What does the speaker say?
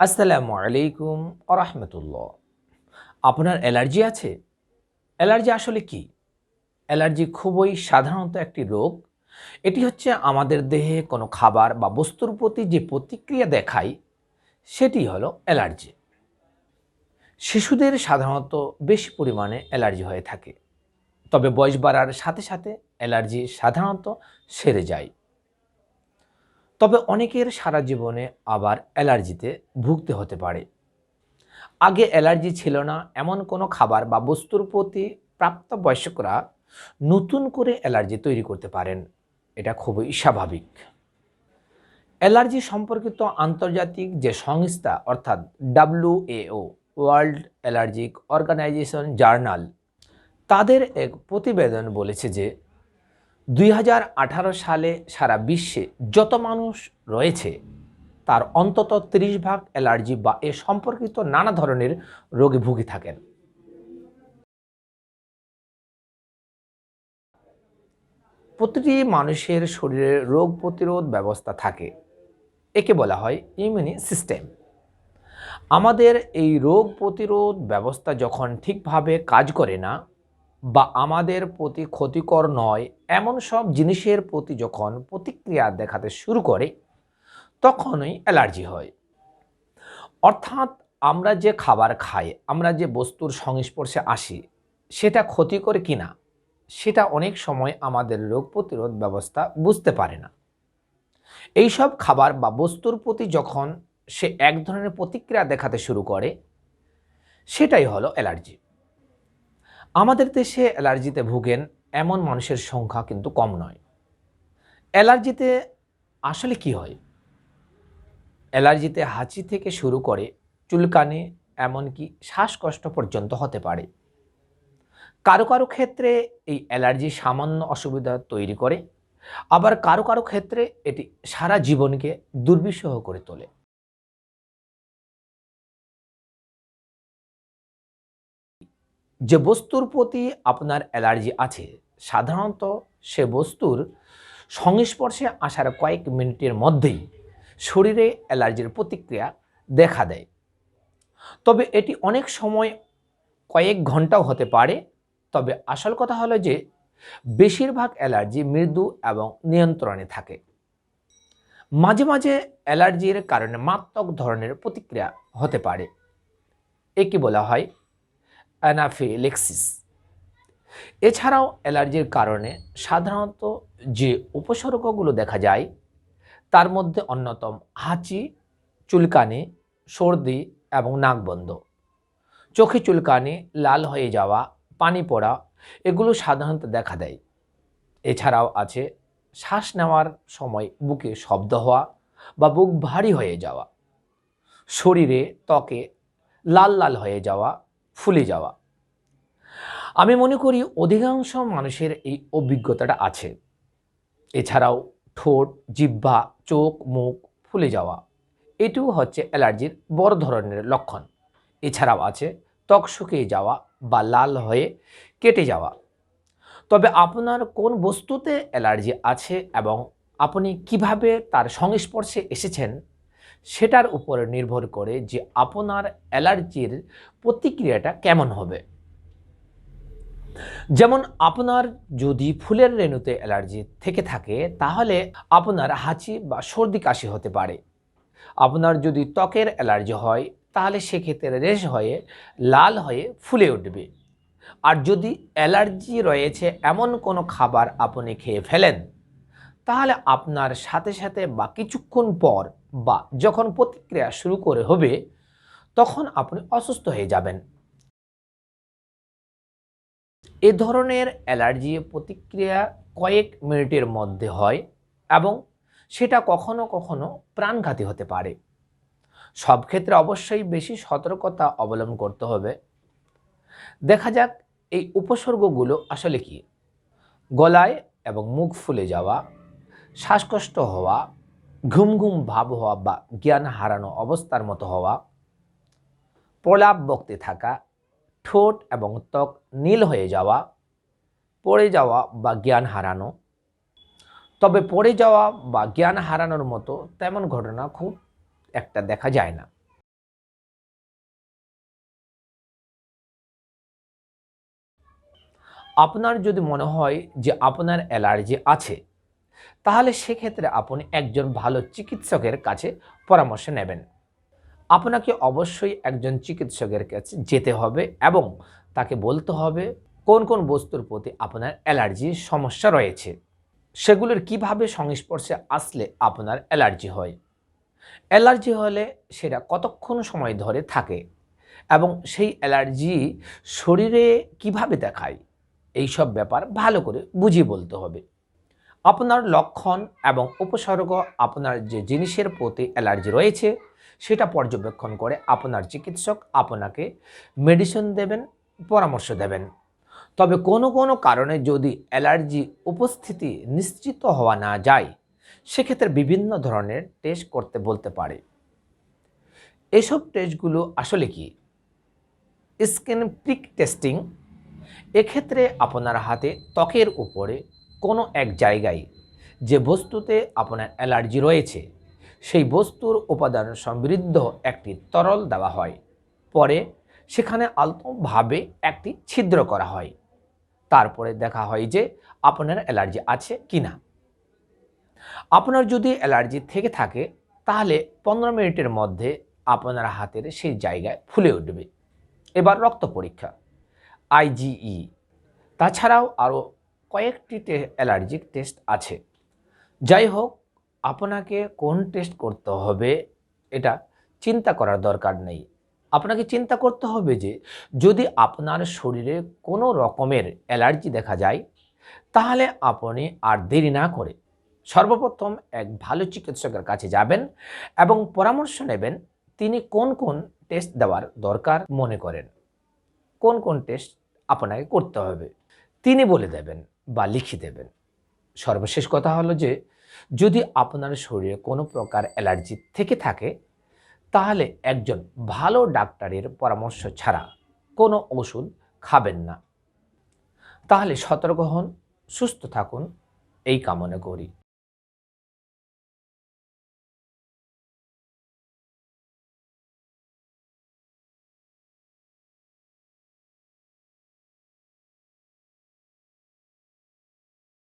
আসসালামু আলাইকুম আরহামতুল্লাহ আপনার অ্যালার্জি আছে? অ্যালার্জি আসলে কি? অ্যালার্জি খুবই সাধারণত একটি রোগ। এটি হচ্ছে আমাদের দেহে কোনো খাবার বা বস্তুর প্রতি যে প্রতিক্রিয়া দেখায়, সেটি হলো অ্যালার্জি। শিশুদের সাধারণত বেশি পরিমাণে অ্যালার্জি হয়ে থাকে। তবে বয়স বাড়ার সাথে সাথে অ্যালার্জি সাধারণত সেরে যায়। তবে অনেকের সারা জীবনে আবার অ্যালার্জিতে ভুগতে হতে পারে। আগে অ্যালার্জি ছিল না, এমন কোনো খাবার বা বস্তুর প্রতি প্রাপ্তবয়স্করা নতুন করে অ্যালার্জি তৈরি করতে পারেন। এটা খুবই স্বাভাবিক। অ্যালার্জি সম্পর্কিত আন্তর্জাতিক যে সংস্থা, অর্থাৎ W A O world allergic organization journal, তাদের এক প্রতিবেদন বলেছে যে দুই হাজার আঠারো সালে সারা বিশ্বে যত মানুষ রয়েছে, তার অন্তত ৩০ ভাগ অ্যালার্জি বা এ সম্পর্কিত নানা ধরনের রোগে ভুগে থাকেন। প্রতিটি মানুষের শরীরে রোগ প্রতিরোধ ব্যবস্থা থাকে, একে বলা হয় ইমিউনি সিস্টেম। আমাদের এই রোগ প্রতিরোধ ব্যবস্থা যখন ঠিকভাবে কাজ করে না বা আমাদের প্রতি ক্ষতিকর নয়, এমন সব জিনিসের প্রতি যখন প্রতিক্রিয়া দেখাতে শুরু করে, তখনই অ্যালার্জি হয়। অর্থাৎ আমরা যে খাবার খাই, আমরা যে বস্তুর সংস্পর্শে আসি, সেটা ক্ষতিকর কিনা, সেটা অনেক সময় আমাদের রোগ প্রতিরোধ ব্যবস্থা বুঝতে পারে না। এইসব খাবার বা বস্তুর প্রতি যখন সে এক ধরনের প্রতিক্রিয়া দেখাতে শুরু করে, সেটাই হলো অ্যালার্জি। আমাদের দেশে অ্যালার্জিতে ভুগেন এমন মানুষের সংখ্যা কিন্তু কম নয়। অ্যালার্জিতে আসলে কি হয়? অ্যালার্জিতে হাঁচি থেকে শুরু করে চুলকানি, এমনকি শ্বাসকষ্ট পর্যন্ত হতে পারে। কারও কারও ক্ষেত্রে এই অ্যালার্জি সামান্য অসুবিধা তৈরি করে, আবার কারও কারও ক্ষেত্রে এটি সারা জীবনকে দুর্বিষহ করে তোলে। যে বস্তুর প্রতি আপনার অ্যালার্জি আছে, সাধারণত সে বস্তুর সংস্পর্শে আসার কয়েক মিনিটের মধ্যেই শরীরে অ্যালার্জির প্রতিক্রিয়া দেখা দেয়। তবে এটি অনেক সময় কয়েক ঘন্টাও হতে পারে। তবে আসল কথা হলো যে, বেশিরভাগ অ্যালার্জি মৃদু এবং নিয়ন্ত্রণে থাকে। মাঝে মাঝে অ্যালার্জির কারণে মারাত্মক ধরনের প্রতিক্রিয়া হতে পারে। একে বলা হয় অ্যানাফিলেক্সিস। এছাড়াও অ্যালার্জির কারণে সাধারণত যে উপসর্গগুলো দেখা যায়, তার মধ্যে অন্যতম হাঁচি, চুলকানি, সর্দি এবং নাক বন্ধ চোখে চুলকানি, লাল হয়ে যাওয়া, পানি পড়া, এগুলো সাধারণত দেখা দেয়। এছাড়াও আছে শ্বাস নেওয়ার সময় বুকে শব্দ হওয়া বা বুক ভারী হয়ে যাওয়া। শরীরে ত্বকে লাল লাল হয়ে যাওয়া ফুলে যাওয়া। আমি মনে করি অধিকাংশ মানুষের এই অভিজ্ঞতাটা আছে। এছাড়াও ঠোঁট, জিহ্বা, চোখ, মুখ ফুলে যাওয়া, এটিও হচ্ছে অ্যালার্জির বড় ধরনের লক্ষণ। এছাড়াও আছে ত্বক শুকিয়ে যাওয়া বা লাল হয়ে কেটে যাওয়া। তবে আপনার কোন বস্তুতে অ্যালার্জি আছে এবং আপনি কীভাবে তার সংস্পর্শে এসেছেন সেটার উপরে নির্ভর করে যে আপনার অ্যালার্জির প্রতিক্রিয়াটা কেমন হবে। যেমন আপনার যদি ফুলের রেণুতে অ্যালার্জি থেকে থাকে, তাহলে আপনার হাঁচি বা সর্দি কাশি হতে পারে। আপনার যদি ত্বকের অ্যালার্জি হয়, তাহলে সেক্ষেত্রে রেশ হয়ে, লাল হয়ে ফুলে উঠবে। আর যদি অ্যালার্জি রয়েছে এমন কোনো খাবার আপনি খেয়ে ফেলেন, তাহলে আপনার সাথে সাথে বা কিছুক্ষণ পর বা যখন প্রতিক্রিয়া শুরু করে হবে, তখন আপনি অসুস্থ হয়ে যাবেন। এ ধরনের অ্যালার্জি প্রতিক্রিয়া কয়েক মিনিটের মধ্যে হয় এবং সেটা কখনো কখনো প্রাণঘাতী হতে পারে। সব ক্ষেত্রে অবশ্যই বেশি সতর্কতা অবলম্বন করতে হবে। দেখা যাক এই উপসর্গগুলো আসলে কি? গলায় এবং মুখ ফুলে যাওয়া, শ্বাসকষ্ট হওয়া ঘুম ঘুম ভাব হওয়া বা জ্ঞান হারানো অবস্থার মতো হওয়া, প্রলাপ বক্তে থাকা, ঠোঁট এবং ত্বক নীল হয়ে যাওয়া, পড়ে যাওয়া বা জ্ঞান হারানো। তবে পড়ে যাওয়া বা জ্ঞান হারানোর মতো তেমন ঘটনা খুব একটা দেখা যায় না। আপনার যদি মনে হয় যে আপনার অ্যালার্জি আছে তাহলে সেক্ষেত্রে আপনি একজন ভালো চিকিৎসকের কাছে পরামর্শ নেবেন। আপনাকে অবশ্যই একজন চিকিৎসকের কাছে যেতে হবে এবং তাকে বলতে হবে কোন কোন বস্তুর প্রতি আপনার অ্যালার্জির সমস্যা রয়েছে। সেগুলোর কীভাবে সংস্পর্শে আসলে আপনার অ্যালার্জি হয়। অ্যালার্জি হলে সেটা কতক্ষণ সময় ধরে থাকে এবং সেই অ্যালার্জি শরীরে কীভাবে দেখায়? এই সব ব্যাপার ভালো করে বুঝিয়ে বলতে হবে। আপনার লক্ষণ এবং উপসর্গ, আপনার যে জিনিসের প্রতি অ্যালার্জি রয়েছে, সেটা পর্যবেক্ষণ করে আপনার চিকিৎসক আপনাকে মেডিসিন দেবেন, পরামর্শ দেবেন। তবে কোনো কোনো কারণে যদি অ্যালার্জি উপস্থিতি নিশ্চিত হওয়া না যায়, সেক্ষেত্রে বিভিন্ন ধরনের টেস্ট করতে বলতে পারে। এসব টেস্টগুলো আসলে কি? স্কিন প্রিক টেস্টিং এক্ষেত্রে আপনার হাতে ত্বকের উপরে কোনো এক জায়গায় যে বস্তুতে আপনার অ্যালার্জি রয়েছে, সেই বস্তুর উপাদান সমৃদ্ধ একটি তরল দেওয়া হয়। পরে সেখানে আলতোভাবে একটি ছিদ্র করা হয়। তারপরে দেখা হয় যে আপনার অ্যালার্জি আছে কি না। আপনার যদি অ্যালার্জি থেকে থাকে, তাহলে পনেরো মিনিটের মধ্যে আপনার হাতের সেই জায়গায় ফুলে উঠবে। এবার রক্ত পরীক্ষা। আইজিই তাছাড়াও আরও কয়েকটি অ্যালার্জিক টেস্ট আছে। যাই হোক, আপনাকে কোন টেস্ট করতে হবে এটা চিন্তা করার দরকার নেই। আপনাকে চিন্তা করতে হবে যে, যদি আপনার শরীরে কোনো রকমের অ্যালার্জি দেখা যায়, তাহলে আপনি আর দেরি না করে সর্বপ্রথম এক ভালো চিকিৎসকের কাছে যাবেন এবং পরামর্শ নেবেন তিনি কোন কোন টেস্ট দেওয়ার দরকার মনে করেন। কোন কোন টেস্ট আপনাকে করতে হবে, তিনি বলে দেবেন। বা লিখে দেবেন। সর্বশেষ কথা হলো যে, যদি আপনার শরীরে কোনো প্রকার অ্যালার্জি থেকে থাকে, তাহলে একজন ভালো ডাক্তারের পরামর্শ ছাড়া কোনো ওষুধ খাবেন না। তাহলে সতর্ক হন, সুস্থ থাকুন, এই কামনা করি।